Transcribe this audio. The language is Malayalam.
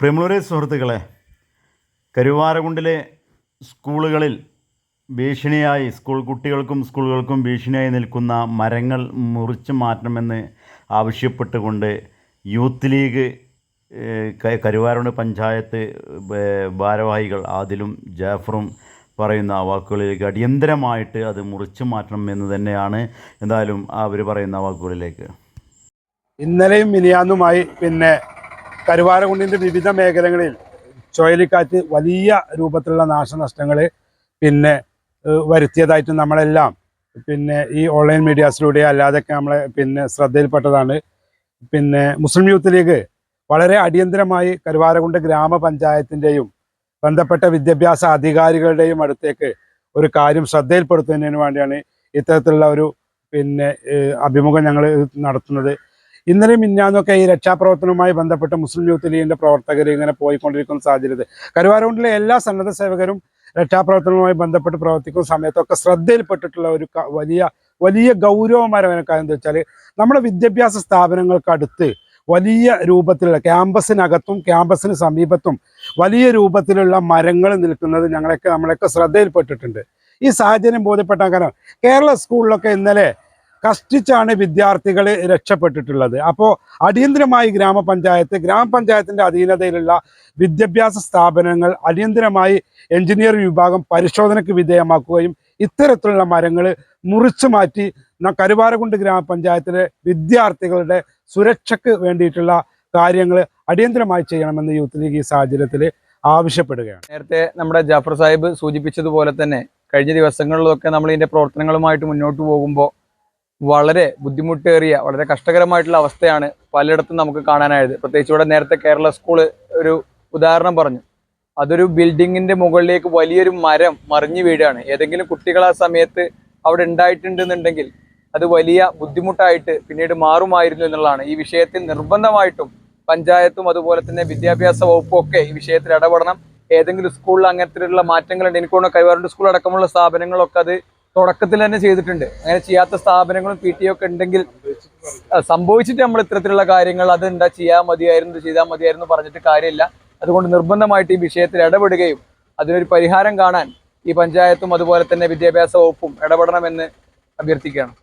പ്രിയമുള്ളവരെ സുഹൃത്തുക്കളെ കരുവാരകുണ്ടിലെ സ്കൂളുകളിൽ ഭീഷണിയായി സ്കൂൾ കുട്ടികൾക്കും സ്കൂളുകൾക്കും ഭീഷണിയായി നിൽക്കുന്ന മരങ്ങൾ മുറിച്ച് മാറ്റണമെന്ന് ആവശ്യപ്പെട്ടുകൊണ്ട് യൂത്ത് ലീഗ് കരുവാരുണ്ട് പഞ്ചായത്ത് ഭാരവാഹികൾ ആദിലും ജാഫറും പറയുന്ന വാക്കുകളിലേക്ക് അടിയന്തരമായിട്ട് അത് മുറിച്ച് മാറ്റണം എന്ന് തന്നെയാണ് എന്തായാലും അവർ പറയുന്ന വാക്കുകളിലേക്ക്. ഇന്നലെയും മിനിയാന്നുമായി പിന്നെ കരുവാരകുണ്ടിന്റെ വിവിധ മേഖലകളിൽ ചുഴലിക്കാറ്റ് വലിയ രൂപത്തിലുള്ള നാശനഷ്ടങ്ങൾ പിന്നെ വരുത്തിയതായിട്ട് നമ്മളെല്ലാം പിന്നെ ഈ ഓൺലൈൻ മീഡിയാസിലൂടെ അല്ലാതെയൊക്കെ നമ്മളെ പിന്നെ ശ്രദ്ധയിൽപ്പെട്ടതാണ്. പിന്നെ മുസ്ലിം യൂത്ത് ലീഗ് വളരെ അടിയന്തരമായി കരുവാരകുണ്ട് ഗ്രാമപഞ്ചായത്തിന്റെയും ബന്ധപ്പെട്ട വിദ്യാഭ്യാസ അധികാരികളുടെയും അടുത്തേക്ക് ഒരു കാര്യം ശ്രദ്ധയിൽപ്പെടുത്തുന്നതിന് വേണ്ടിയാണ് ഇത്തരത്തിലുള്ള ഒരു പിന്നെ അഭിമുഖം ഞങ്ങൾ നടത്തുന്നത്. ഇന്നലെ മിന്നാന്നൊക്കെ ഈ രക്ഷാപ്രവർത്തനവുമായി ബന്ധപ്പെട്ട് മുസ്ലിം യൂത്ത് ലീഗിന്റെ പ്രവർത്തകർ ഇങ്ങനെ പോയിക്കൊണ്ടിരിക്കുന്ന സാഹചര്യത്തിൽ കരുവാരകുണ്ടിലെ എല്ലാ സന്നദ്ധ സേവകരും രക്ഷാപ്രവർത്തനവുമായി ബന്ധപ്പെട്ട് പ്രവർത്തിക്കുന്ന സമയത്തൊക്കെ ശ്രദ്ധയിൽപ്പെട്ടിട്ടുള്ള ഒരു വലിയ വലിയ ഗൗരവമായ കാര്യം എന്താ വെച്ചാൽ നമ്മുടെ വിദ്യാഭ്യാസ സ്ഥാപനങ്ങൾക്കടുത്ത് വലിയ രൂപത്തിലുള്ള ക്യാമ്പസിനകത്തും ക്യാമ്പസിന് സമീപത്തും വലിയ രൂപത്തിലുള്ള മരങ്ങൾ നിൽക്കുന്നത് ഞങ്ങളൊക്കെ നമ്മളൊക്കെ ശ്രദ്ധയിൽപ്പെട്ടിട്ടുണ്ട്. ഈ സാഹചര്യം ബോധ്യപ്പെട്ട കാരണം കേരള സ്കൂളിലൊക്കെ ഇന്നലെ കഷ്ടിച്ചാണ് വിദ്യാർത്ഥികൾ രക്ഷപ്പെട്ടിട്ടുള്ളത്. അപ്പോൾ അടിയന്തരമായി ഗ്രാമപഞ്ചായത്ത് ഗ്രാമപഞ്ചായത്തിന്റെ അധീനതയിലുള്ള വിദ്യാഭ്യാസ സ്ഥാപനങ്ങൾ അടിയന്തരമായി എഞ്ചിനീയറിംഗ് വിഭാഗം പരിശോധനയ്ക്ക് വിധേയമാക്കുകയും ഇത്തരത്തിലുള്ള മരങ്ങൾ മുറിച്ചു മാറ്റി കരുവാരകുണ്ട് ഗ്രാമപഞ്ചായത്തിലെ വിദ്യാർത്ഥികളുടെ സുരക്ഷയ്ക്ക് വേണ്ടിയിട്ടുള്ള കാര്യങ്ങൾ അടിയന്തരമായി ചെയ്യണമെന്ന് യൂത്ത് ലീഗ് ഈ സാഹചര്യത്തിൽ ആവശ്യപ്പെടുകയാണ്. നേരത്തെ നമ്മുടെ ജാഫർ സാഹിബ് സൂചിപ്പിച്ചതുപോലെ തന്നെ കഴിഞ്ഞ ദിവസങ്ങളിലൊക്കെ നമ്മൾ ഇതിന്റെ പ്രവർത്തനങ്ങളുമായിട്ട് മുന്നോട്ട് പോകുമ്പോൾ വളരെ ബുദ്ധിമുട്ടേറിയ വളരെ കഷ്ടകരമായിട്ടുള്ള അവസ്ഥയാണ് പലയിടത്തും നമുക്ക് കാണാനായത്. പ്രത്യേകിച്ച് ഇവിടെ നേരത്തെ കേരള സ്കൂൾ ഒരു ഉദാഹരണം പറഞ്ഞു. അതൊരു ബിൽഡിങ്ങിന്റെ മുകളിലേക്ക് വലിയൊരു മരം മറിഞ്ഞു വീഴാണ്. ഏതെങ്കിലും കുട്ടികൾ ആ സമയത്ത് അവിടെ ഉണ്ടായിട്ടുണ്ടെന്നുണ്ടെങ്കിൽ അത് വലിയ ബുദ്ധിമുട്ടായിട്ട് പിന്നീട് മാറുമായിരുന്നു എന്നുള്ളതാണ്. ഈ വിഷയത്തിൽ നിർബന്ധമായിട്ടും പഞ്ചായത്തും അതുപോലെ തന്നെ വിദ്യാഭ്യാസ വകുപ്പും ഒക്കെ ഈ വിഷയത്തിൽ ഇടപെടണം. ഏതെങ്കിലും സ്കൂളിൽ അങ്ങനത്തിലുള്ള മാറ്റങ്ങളുണ്ട്. എനിക്ക് തോന്നുന്നു സ്കൂൾ അടക്കമുള്ള സ്ഥാപനങ്ങളൊക്കെ അത് തുടക്കത്തിൽ തന്നെ ചെയ്തിട്ടുണ്ട്. അങ്ങനെ ചെയ്യാത്ത സ്ഥാപനങ്ങളും പി ടി ഒക്കെ ഉണ്ടെങ്കിൽ സംഭവിച്ചിട്ട് നമ്മൾ ഇത്തരത്തിലുള്ള കാര്യങ്ങൾ അത് എന്താ ചെയ്യാൻ മതിയായിരുന്നു ചെയ്താൽ മതിയായിരുന്നു പറഞ്ഞിട്ട് കാര്യമില്ല. അതുകൊണ്ട് നിർബന്ധമായിട്ട് ഈ വിഷയത്തിൽ ഇടപെടുകയും അതിനൊരു പരിഹാരം കാണാൻ ഈ പഞ്ചായത്തും അതുപോലെ തന്നെ വിദ്യാഭ്യാസ വകുപ്പും ഇടപെടണമെന്ന് അഭ്യർത്ഥിക്കുകയാണ്.